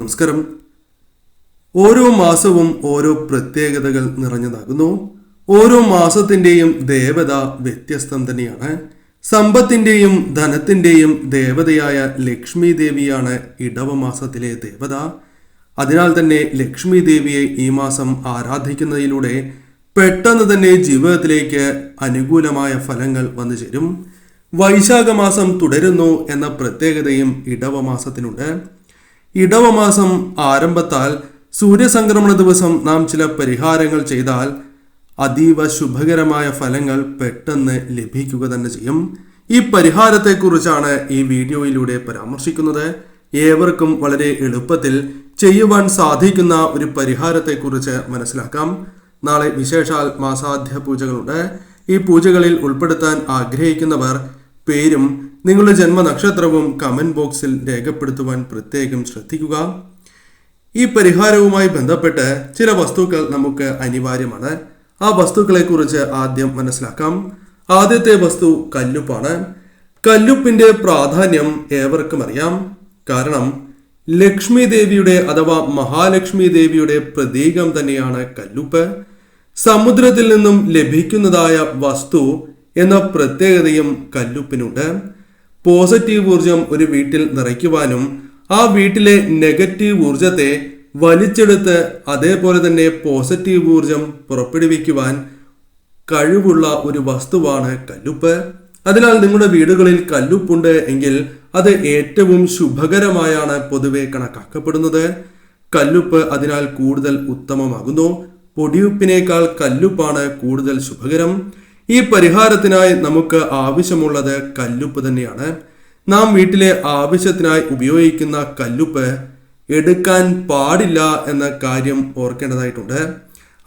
നമസ്കാരം. ഓരോ മാസവും ഓരോ പ്രത്യേകതകൾ നിറഞ്ഞതാകുന്നു. ഓരോ മാസത്തിന്റെയും ദേവത വ്യത്യസ്തം തന്നെയാണ്. സമ്പത്തിന്റെയും ധനത്തിന്റെയും ദേവതയായ ലക്ഷ്മി ദേവിയാണ് ഇടവ മാസത്തിലെ ദേവത. അതിനാൽ തന്നെ ലക്ഷ്മി ദേവിയെ ഈ മാസം ആരാധിക്കുന്നതിലൂടെ പെട്ടെന്ന് തന്നെ ജീവിതത്തിലേക്ക് അനുകൂലമായ ഫലങ്ങൾ വന്നു ചേരും. വൈശാഖ മാസം തുടരുന്നു എന്ന പ്രത്യേകതയും ഇടവമാസത്തിനുണ്ട്. ഇടവമാസം ആരംഭത്താൽ സൂര്യസംക്രമണ ദിവസം നാം ചില പരിഹാരങ്ങൾ ചെയ്താൽ അതീവ ശുഭകരമായ ഫലങ്ങൾ പെട്ടെന്ന് ലഭിക്കുക തന്നെ ചെയ്യും. ഈ പരിഹാരത്തെക്കുറിച്ചാണ് ഈ വീഡിയോയിലൂടെ പരാമർശിക്കുന്നത്. ഏവർക്കും വളരെ എളുപ്പത്തിൽ ചെയ്യുവാൻ സാധിക്കുന്ന ഒരു പരിഹാരത്തെക്കുറിച്ച് മനസ്സിലാക്കാം. നാളെ വിശേഷാൽ മാസാധ്യ പൂജകളുണ്ട്. ഈ പൂജകളിൽ ഉൾപ്പെടുത്താൻ ആഗ്രഹിക്കുന്നവർ പേരും നിങ്ങളുടെ ജന്മനക്ഷത്രവും കമന്റ് ബോക്സിൽ രേഖപ്പെടുത്തുവാൻ പ്രത്യേകം ശ്രദ്ധിക്കുക. ഈ പരിഹാരവുമായി ബന്ധപ്പെട്ട് ചില വസ്തുക്കൾ നമുക്ക് അനിവാര്യമാണ്. ആ വസ്തുക്കളെ കുറിച്ച് ആദ്യം മനസ്സിലാക്കാം. ആദ്യത്തെ വസ്തു കല്ലുപ്പാണ്. കല്ലുപ്പിന്റെ പ്രാധാന്യം ഏവർക്കും അറിയാം. കാരണം ലക്ഷ്മി ദേവിയുടെ അഥവാ മഹാലക്ഷ്മി ദേവിയുടെ പ്രതീകം തന്നെയാണ് കല്ലുപ്പ്. സമുദ്രത്തിൽ നിന്നും ലഭിക്കുന്നതായ വസ്തു എന്ന പ്രത്യേകതയും കല്ലുപ്പിനുണ്ട്. പോസിറ്റീവ് ഊർജം ഒരു വീട്ടിൽ നിറയ്ക്കുവാനും ആ വീട്ടിലെ നെഗറ്റീവ് ഊർജത്തെ വലിച്ചെടുത്ത് അതേപോലെ തന്നെ പോസിറ്റീവ് ഊർജം പുറപ്പെടുവിക്കുവാൻ കഴിവുള്ള ഒരു വസ്തുവാണ് കല്ലുപ്പ്. അതിനാൽ നിങ്ങളുടെ വീടുകളിൽ കല്ലുപ്പുണ്ട് എങ്കിൽ അത് ഏറ്റവും ശുഭകരമായാണ് പൊതുവെ കണക്കാക്കപ്പെടുന്നത്. കല്ലുപ്പ് അതിനാൽ കൂടുതൽ ഉത്തമമാകുന്നു. പൊടിയുപ്പിനേക്കാൾ കല്ലുപ്പാണ് കൂടുതൽ ശുഭകരം. ഈ പരിഹാരത്തിനായി നമുക്ക് ആവശ്യമുള്ളത് കല്ലുപ്പ് തന്നെയാണ്. നാം വീട്ടിലെ ആവശ്യത്തിനായി ഉപയോഗിക്കുന്ന കല്ലുപ്പ് എടുക്കാൻ പാടില്ല എന്ന കാര്യം ഓർക്കേണ്ടതായിട്ടുണ്ട്.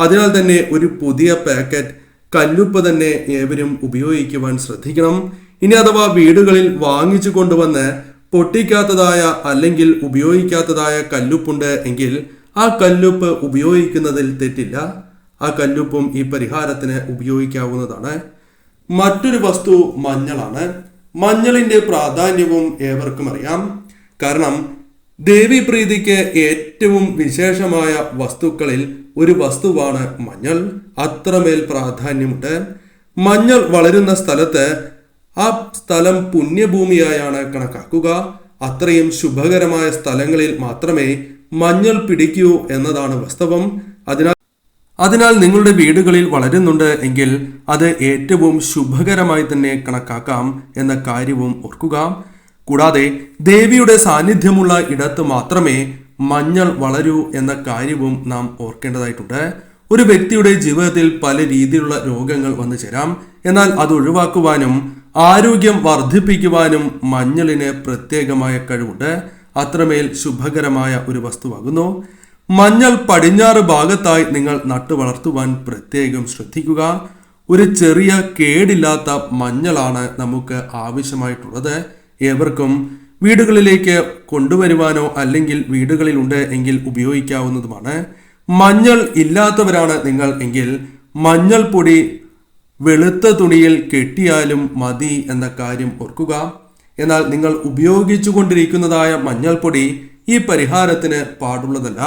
അതിനാൽ തന്നെ ഒരു പുതിയ പാക്കറ്റ് കല്ലുപ്പ് തന്നെ ഏവരും ഉപയോഗിക്കുവാൻ ശ്രദ്ധിക്കണം. ഇനി അഥവാ വീടുകളിൽ വാങ്ങിച്ചു കൊണ്ടുവന്ന് പൊട്ടിക്കാത്തതായ അല്ലെങ്കിൽ ഉപയോഗിക്കാത്തതായ കല്ലുപ്പുണ്ട് എങ്കിൽ ആ കല്ലുപ്പ് ഉപയോഗിക്കുന്നതിൽ തെറ്റില്ല. ആ കല്ലുപ്പും ഈ പരിഹാരത്തിന് ഉപയോഗിക്കാവുന്നതാണ്. മറ്റൊരു വസ്തു മഞ്ഞളാണ്. മഞ്ഞളിന്റെ പ്രാധാന്യവും ഏവർക്കും അറിയാം. കാരണം ദേവീപ്രീതിക്ക് ഏറ്റവും വിശേഷമായ വസ്തുക്കളിൽ ഒരു വസ്തുവാണ് മഞ്ഞൾ. അത്രമേൽ പ്രാധാന്യമുണ്ട്. മഞ്ഞൾ വളരുന്ന സ്ഥലത്ത് ആ സ്ഥലം പുണ്യഭൂമിയായാണ് കണക്കാക്കുക. അത്രയും ശുഭകരമായ സ്ഥലങ്ങളിൽ മാത്രമേ മഞ്ഞൾ പിടിക്കൂ എന്നതാണ് വാസ്തവം. അതിനാൽ അതിനാൽ നിങ്ങളുടെ വീടുകളിൽ വളരുന്നുണ്ട് എങ്കിൽ അത് ഏറ്റവും ശുഭകരമായി തന്നെ കണക്കാക്കാം എന്ന കാര്യവും ഓർക്കുക. കൂടാതെ ദേവിയുടെ സാന്നിധ്യമുള്ള ഇടത്ത് മാത്രമേ മഞ്ഞൾ വളരൂ എന്ന കാര്യവും നാം ഓർക്കേണ്ടതായിട്ടുണ്ട്. ഒരു വ്യക്തിയുടെ ജീവിതത്തിൽ പല രീതിയിലുള്ള രോഗങ്ങൾ വന്നു ചേരാം. എന്നാൽ അത് ഒഴിവാക്കുവാനും ആരോഗ്യം വർദ്ധിപ്പിക്കുവാനും മഞ്ഞളിന് പ്രത്യേകമായ കഴിവുണ്ട്. അത്രമേൽ ശുഭകരമായ ഒരു വസ്തുവാകുന്നു. മഞ്ഞൾ പടിഞ്ഞാറ് ഭാഗത്തായി നിങ്ങൾ നട്ടു വളർത്തുവാൻ പ്രത്യേകം ശ്രദ്ധിക്കുക. ഒരു ചെറിയ കേടില്ലാത്ത മഞ്ഞളാണ് നമുക്ക് ആവശ്യമായിട്ടുള്ളത്. ഏവർക്കും വീടുകളിലേക്ക് കൊണ്ടുവരുവാനോ അല്ലെങ്കിൽ വീടുകളിലുണ്ട് എങ്കിൽ ഉപയോഗിക്കാവുന്നതുമാണ്. മഞ്ഞൾ ഇല്ലാത്തവരാണ് നിങ്ങൾ എങ്കിൽ മഞ്ഞൾപ്പൊടി വെളുത്ത തുണിയിൽ കെട്ടിയാലും മതി എന്ന കാര്യം ഓർക്കുക. എന്നാൽ നിങ്ങൾ ഉപയോഗിച്ചു കൊണ്ടിരിക്കുന്നതായ മഞ്ഞൾപ്പൊടി ഈ പരിഹാരത്തിന് പാടുള്ളതല്ല.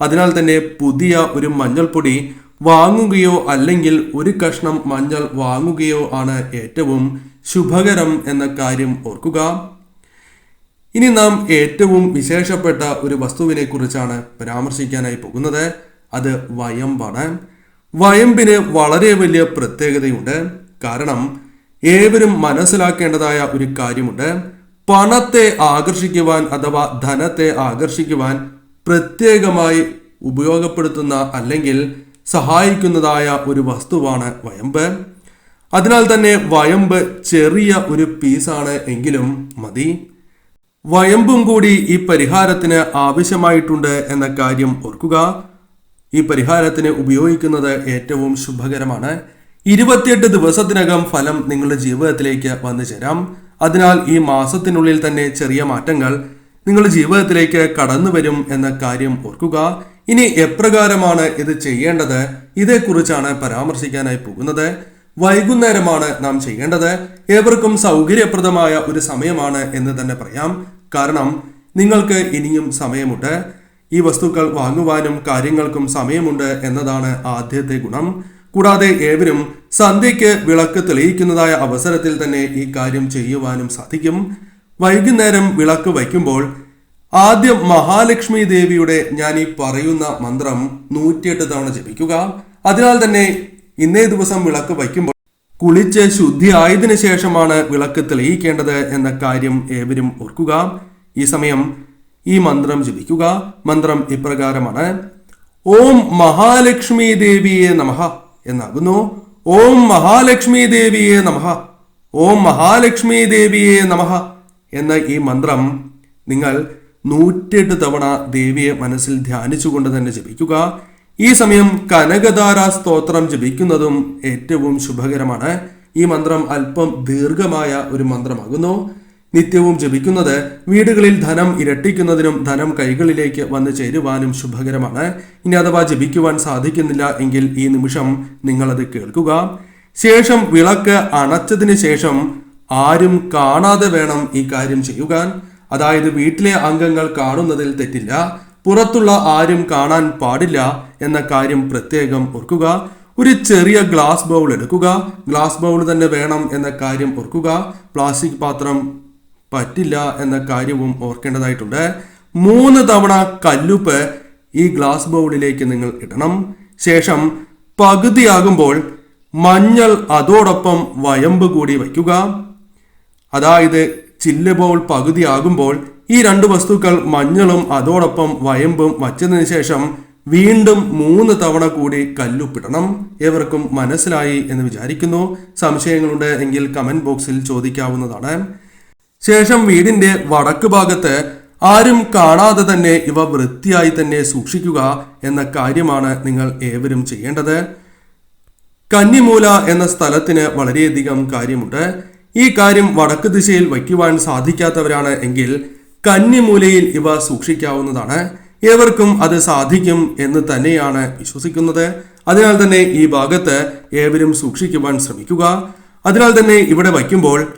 അതിനാൽ തന്നെ പുതിയ ഒരു മഞ്ഞൾപ്പൊടി വാങ്ങുകയോ അല്ലെങ്കിൽ ഒരു കഷ്ണം മഞ്ഞൾ വാങ്ങുകയോ ആണ് ഏറ്റവും ശുഭകരം എന്ന കാര്യം ഓർക്കുക. ഇനി നാം ഏറ്റവും വിശേഷപ്പെട്ട ഒരു വസ്തുവിനെ കുറിച്ചാണ് പരാമർശിക്കാനായി പോകുന്നത്. അത് വയമ്പാണ്. വയമ്പിന് വളരെ വലിയ പ്രത്യേകതയുണ്ട്. കാരണം ഏവരും മനസ്സിലാക്കേണ്ടതായ ഒരു കാര്യമുണ്ട്. പണത്തെ ആകർഷിക്കുവാൻ അഥവാ ധനത്തെ ആകർഷിക്കുവാൻ പ്രത്യേകമായി ഉപയോഗപ്പെടുത്തുന്ന അല്ലെങ്കിൽ സഹായിക്കുന്നതായ ഒരു വസ്തുവാണ് വയമ്പ്. അതിനാൽ തന്നെ വയമ്പ് ചെറിയ ഒരു പീസാണ് എങ്കിലും മതി. വയമ്പും കൂടി ഈ പരിഹാരത്തിന് ആവശ്യമായിട്ടുണ്ട് എന്ന കാര്യം ഓർക്കുക. ഈ പരിഹാരത്തിന് ഉപയോഗിക്കുന്നത് ഏറ്റവും ശുഭകരമാണ്. ഇരുപത്തിയെട്ട് ദിവസത്തിനകം ഫലം നിങ്ങളുടെ ജീവിതത്തിലേക്ക് വന്നു ചേരാം. അതിനാൽ ഈ മാസത്തിനുള്ളിൽ തന്നെ ചെറിയ മാറ്റങ്ങൾ നിങ്ങളുടെ ജീവിതത്തിലേക്ക് കടന്നു വരും എന്ന കാര്യം ഓർക്കുക. ഇനി എപ്രകാരമാണ് ഇത് ചെയ്യേണ്ടത്? ഇതേക്കുറിച്ചാണ് പരാമർശിക്കാനായി പോകുന്നത്. വൈകുന്നേരമാണ് നാം ചെയ്യേണ്ടത്. ഏവർക്കും സൗകര്യപ്രദമായ ഒരു സമയമാണ് എന്ന് തന്നെ പറയാം. കാരണം നിങ്ങൾക്ക് ഇനിയും സമയമുണ്ട്. ഈ വസ്തുക്കൾ വാങ്ങുവാനും കാര്യങ്ങൾക്കും സമയമുണ്ട് എന്നതാണ് ആദ്യത്തെ ഗുണം. കൂടാതെ ഏവരും സന്ധ്യയ്ക്ക് വിളക്ക് തെളിയിക്കുന്നതായ അവസരത്തിൽ തന്നെ ഈ കാര്യം ചെയ്യുവാനും സാധിക്കും. വൈകുന്നേരം വിളക്ക് വയ്ക്കുമ്പോൾ ആദ്യം മഹാലക്ഷ്മി ദേവിയുടെ ഞാൻ ഈ പറയുന്ന മന്ത്രം നൂറ്റിയെട്ട് തവണ ജപിക്കുക. അതിനാൽ തന്നെ ഇന്നേ ദിവസം വിളക്ക് വയ്ക്കുമ്പോൾ കുളിച്ച് ശുദ്ധിയായതിനു ശേഷമാണ് വിളക്ക് തെളിയിക്കേണ്ടത് എന്ന കാര്യം ഏവരും ഓർക്കുക. ഈ സമയം ഈ മന്ത്രം ജപിക്കുക. മന്ത്രം ഇപ്രകാരമാണ്. ഓം മഹാലക്ഷ്മി ദേവിയെ നമഃ എന്നാകുന്നു. ഓം മഹാലക്ഷ്മി ദേവിയെ നമഃ. ഓം മഹാലക്ഷ്മി ദേവിയെ നമഃ. എന്ന ഈ മന്ത്രം നിങ്ങൾ നൂറ്റെട്ട് തവണ ദേവിയെ മനസ്സിൽ ധ്യാനിച്ചുകൊണ്ട് തന്നെ ജപിക്കുക. ഈ സമയം കനകധാര സ്തോത്രം ജപിക്കുന്നതും ഏറ്റവും ശുഭകരമാണ്. ഈ മന്ത്രം അല്പം ദീർഘമായ ഒരു മന്ത്രമാകുന്നു. നിത്യവും ജപിക്കുന്നത് വീടുകളിൽ ധനം ഇരട്ടിക്കുന്നതിനും ധനം കൈകളിലേക്ക് വന്നു ചേരുവാനും ശുഭകരമാണ്. ഇനി അഥവാ ജപിക്കുവാൻ സാധിക്കുന്നില്ല എങ്കിൽ ഈ നിമിഷം നിങ്ങളത് കേൾക്കുക. ശേഷം വിളക്ക് അണച്ചതിന് ശേഷം ആരും കാണാതെ വേണം ഈ കാര്യം ചെയ്യുവാൻ. അതായത് വീട്ടിലെ അംഗങ്ങൾ കാണുന്നതിൽ തെറ്റില്ല. പുറത്തുള്ള ആരും കാണാൻ പാടില്ല എന്ന കാര്യം പ്രത്യേകം ഓർക്കുക. ഒരു ചെറിയ ഗ്ലാസ് ബൗൾ എടുക്കുക. ഗ്ലാസ് ബൗൾ തന്നെ വേണം എന്ന കാര്യം ഓർക്കുക. പ്ലാസ്റ്റിക് പാത്രം പറ്റില്ല എന്ന കാര്യവും ഓർക്കേണ്ടതായിട്ടുണ്ട്. മൂന്ന് തവണ കല്ലുപ്പ് ഈ ഗ്ലാസ് ബൗളിലേക്ക് നിങ്ങൾ ഇടണം. ശേഷം പകുതിയാകുമ്പോൾ മഞ്ഞൾ അതോടൊപ്പം വയമ്പ് കൂടി വയ്ക്കുക. അതായത് ചില്ല് പകുതിയാകുമ്പോൾ ഈ രണ്ട് വസ്തുക്കൾ മഞ്ഞളും അതോടൊപ്പം വയമ്പും വച്ചതിന് ശേഷം വീണ്ടും മൂന്ന് തവണ കൂടി കല്ലുപ്പിടണം. ഏവർക്കും മനസ്സിലായി എന്ന് വിചാരിക്കുന്നു. സംശയങ്ങളുണ്ട് എങ്കിൽ കമന്റ് ബോക്സിൽ ചോദിക്കാവുന്നതാണ്. ശേഷം വീടിന്റെ വടക്ക് ഭാഗത്ത് ആരും കാണാതെ തന്നെ ഇവ വൃത്തിയായി തന്നെ സൂക്ഷിക്കുക എന്ന കാര്യമാണ് നിങ്ങൾ ഏവരും ചെയ്യേണ്ടത്. കന്നിമൂല എന്ന സ്ഥലത്തിന് വളരെയധികം കാര്യമുണ്ട്. ഈ കാര്യം വടക്ക് ദിശയിൽ വയ്ക്കുവാൻ സാധിക്കാത്തവരാണ് എങ്കിൽ കന്നിമൂലയിൽ ഇവ സൂക്ഷിക്കാവുന്നതാണ്. ഏവർക്കും അത് സാധിക്കും എന്ന് തന്നെയാണ് വിശ്വസിക്കുന്നത്. അതിനാൽ തന്നെ ഈ ഭാഗത്ത് ഏവരും സൂക്ഷിക്കുവാൻ ശ്രമിക്കുക. അതിനാൽ തന്നെ ഇവിടെ വയ്ക്കുമ്പോൾ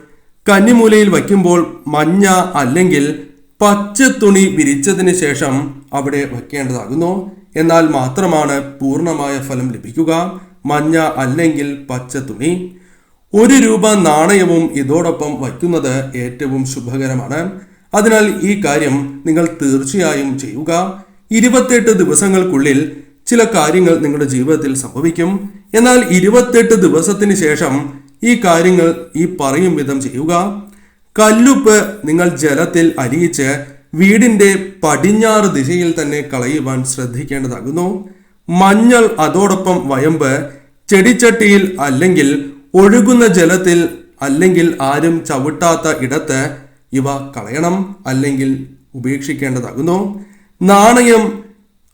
കന്നിമൂലയിൽ വയ്ക്കുമ്പോൾ മഞ്ഞ അല്ലെങ്കിൽ പച്ച തുണി വിരിച്ചതിന് ശേഷം അവിടെ വയ്ക്കേണ്ടതാകുന്നു. എന്നാൽ മാത്രമാണ് പൂർണമായ ഫലം ലഭിക്കുക. മഞ്ഞ അല്ലെങ്കിൽ പച്ച തുണി. ഒരു രൂപ നാണയവും ഇതോടൊപ്പം വയ്ക്കുന്നത് ഏറ്റവും ശുഭകരമാണ്. അതിനാൽ ഈ കാര്യം നിങ്ങൾ തീർച്ചയായും ചെയ്യുക. ഇരുപത്തെട്ട് ദിവസങ്ങൾക്കുള്ളിൽ ചില കാര്യങ്ങൾ നിങ്ങളുടെ ജീവിതത്തിൽ സംഭവിക്കും. എന്നാൽ ഇരുപത്തെട്ട് ദിവസത്തിന് ശേഷം ഈ കാര്യങ്ങൾ ഈ പറയും വിധം ചെയ്യുക. കല്ലുപ്പ് നിങ്ങൾ ജലത്തിൽ അലിയിച്ച് വീടിന്റെ പടിഞ്ഞാറ് ദിശയിൽ തന്നെ കളയുവാൻ ശ്രദ്ധിക്കേണ്ടതാകുന്നു. മഞ്ഞൾ അതോടൊപ്പം വയമ്പ് ചെടിച്ചട്ടിയിൽ അല്ലെങ്കിൽ ഒഴുകുന്ന ജലത്തിൽ അല്ലെങ്കിൽ ആരും ചവിട്ടാത്ത ഇടത്ത് ഇവ കളയണം അല്ലെങ്കിൽ ഉപേക്ഷിക്കേണ്ടതാകുന്നു. നാണയം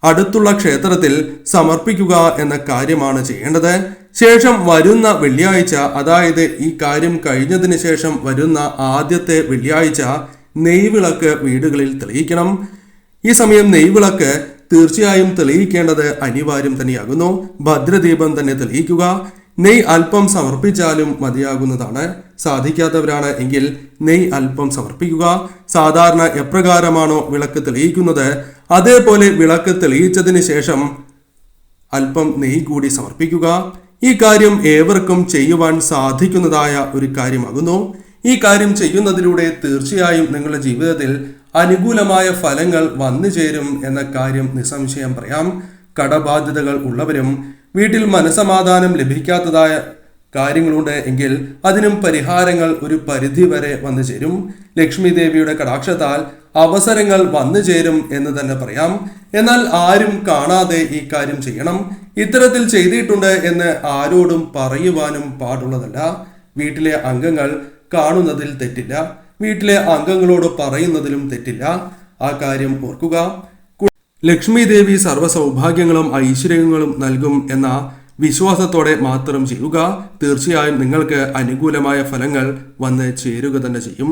അടുത്തുള്ള ക്ഷേത്രത്തിൽ സമർപ്പിക്കുക എന്ന കാര്യമാണ് ചെയ്യേണ്ടത്. ശേഷം വരുന്ന വെള്ളിയാഴ്ച അതായത് ഈ കാര്യം കഴിഞ്ഞതിന് ശേഷം വരുന്ന ആദ്യത്തെ വെള്ളിയാഴ്ച നെയ്വിളക്ക് വീടുകളിൽ തെളിയിക്കണം. ഈ സമയം നെയ്വിളക്ക് തീർച്ചയായും തെളിയിക്കേണ്ടത് അനിവാര്യം തന്നെയാകുന്നു. ഭദ്രദീപം തന്നെ തെളിയിക്കുക. നെയ് അല്പം സമർപ്പിച്ചാലും മതിയാകുന്നതാണ്. സാധിക്കാത്തവരാണ് എങ്കിൽ നെയ് അല്പം സമർപ്പിക്കുക. സാധാരണ എപ്രകാരമാണോ വിളക്ക് തെളിയിക്കുന്നത്? അതേപോലെ വിളക്ക് തെളിയിച്ചതിന് ശേഷം അല്പം നെയ് കൂടി സമർപ്പിക്കുക. ഈ കാര്യം ഏവർക്കും ചെയ്യുവാൻ സാധിക്കുന്നതായ ഒരു കാര്യമാകുന്നു. ഈ കാര്യം ചെയ്യുന്നതിലൂടെ തീർച്ചയായും നിങ്ങളുടെ ജീവിതത്തിൽ അനുകൂലമായ ഫലങ്ങൾ വന്നു ചേരും എന്ന കാര്യം നിസ്സംശയം പറയാം. കടബാധ്യതകൾ ഉള്ളവരും വീട്ടിൽ മനസമാധാനം ലഭിക്കാത്തതായ കാര്യങ്ങളുണ്ട് എങ്കിൽ അതിനും പരിഹാരങ്ങൾ ഒരു പരിധി വരെ വന്നു ചേരും. ലക്ഷ്മി ദേവിയുടെ കടാക്ഷത്താൽ അവസരങ്ങൾ വന്നു ചേരും എന്ന് തന്നെ പറയാം. എന്നാൽ ആരും കാണാതെ ഈ കാര്യം ചെയ്യണം. ഇത്തരത്തിൽ ചെയ്തിട്ടുണ്ട് എന്ന് ആരോടും പറയുവാനും പാടുള്ളതല്ല. വീട്ടിലെ അംഗങ്ങൾ കാണുന്നതിൽ തെറ്റില്ല. വീട്ടിലെ അംഗങ്ങളോട് പറയുന്നതിലും തെറ്റില്ല. ആ കാര്യം ഓർക്കുക. ലക്ഷ്മി ദേവി സർവ സൗഭാഗ്യങ്ങളും ഐശ്വര്യങ്ങളും നൽകും എന്ന വിശ്വാസത്തോടെ മാത്രം ചെയ്യുക തീർച്ചയായും നിങ്ങൾക്ക് അനുകൂലമായ ഫലങ്ങൾ വന്ന് ചേരുക തന്നെ ചെയ്യും.